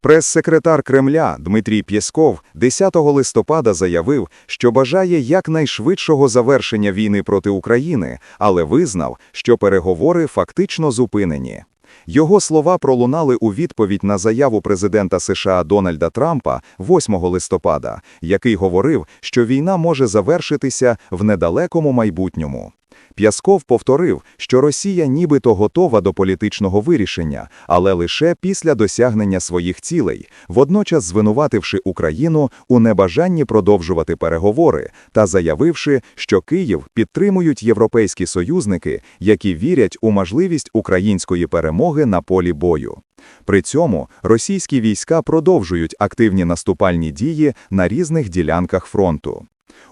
Прес-секретар Кремля Дмитрій Пєсков 10 листопада заявив, що бажає якнайшвидшого завершення війни проти України, але визнав, що переговори фактично зупинені. Його слова пролунали у відповідь на заяву президента США Дональда Трампа 8 листопада, який говорив, що війна може завершитися в недалекому майбутньому. П'ясков повторив, що Росія нібито готова до політичного вирішення, але лише після досягнення своїх цілей, водночас звинувативши Україну у небажанні продовжувати переговори та заявивши, що Київ підтримують європейські союзники, які вірять у можливість української перемоги на полі бою. При цьому російські війська продовжують активні наступальні дії на різних ділянках фронту.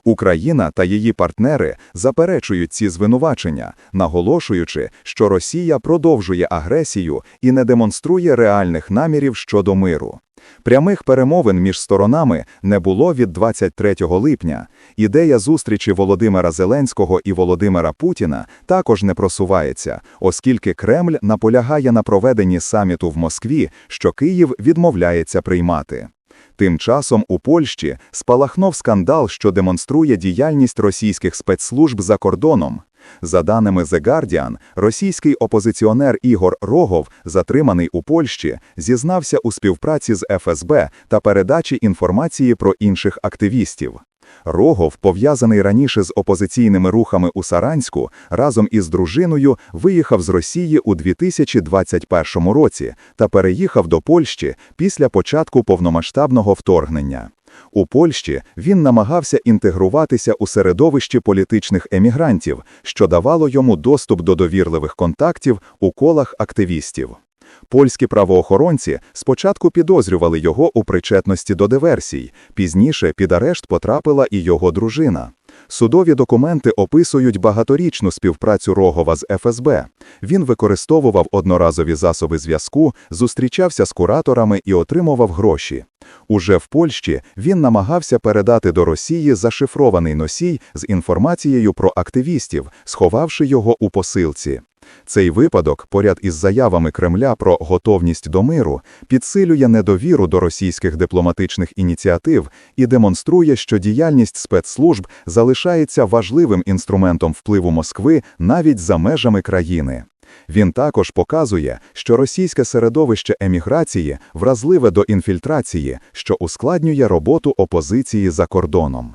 Україна та її партнери заперечують ці звинувачення, наголошуючи, що Росія продовжує агресію і не демонструє реальних намірів щодо миру. Прямих перемовин між сторонами не було від 23 липня. Ідея зустрічі Володимира Зеленського і Володимира Путіна також не просувається, оскільки Кремль наполягає на проведенні саміту в Москві, що Київ відмовляється приймати. Тим часом у Польщі спалахнув скандал, що демонструє діяльність російських спецслужб за кордоном. За даними The Guardian, російський опозиціонер Ігор Рогов, затриманий у Польщі, зізнався у співпраці з ФСБ та передачі інформації про інших активістів. Рогов, пов'язаний раніше з опозиційними рухами у Саранську, разом із дружиною виїхав з Росії у 2021 році та переїхав до Польщі після початку повномасштабного вторгнення. У Польщі він намагався інтегруватися у середовище політичних емігрантів, що давало йому доступ до довірливих контактів у колах активістів. Польські правоохоронці спочатку підозрювали його у причетності до диверсій, пізніше під арешт потрапила і його дружина. Судові документи описують багаторічну співпрацю Рогова з ФСБ. Він використовував одноразові засоби зв'язку, зустрічався з кураторами і отримував гроші. Уже в Польщі він намагався передати до Росії зашифрований носій з інформацією про активістів, сховавши його у посилці. Цей випадок, поряд із заявами Кремля про готовність до миру, підсилює недовіру до російських дипломатичних ініціатив і демонструє, що діяльність спецслужб залишається важливим інструментом впливу Москви навіть за межами країни. Він також показує, що російське середовище еміграції вразливе до інфільтрації, що ускладнює роботу опозиції за кордоном.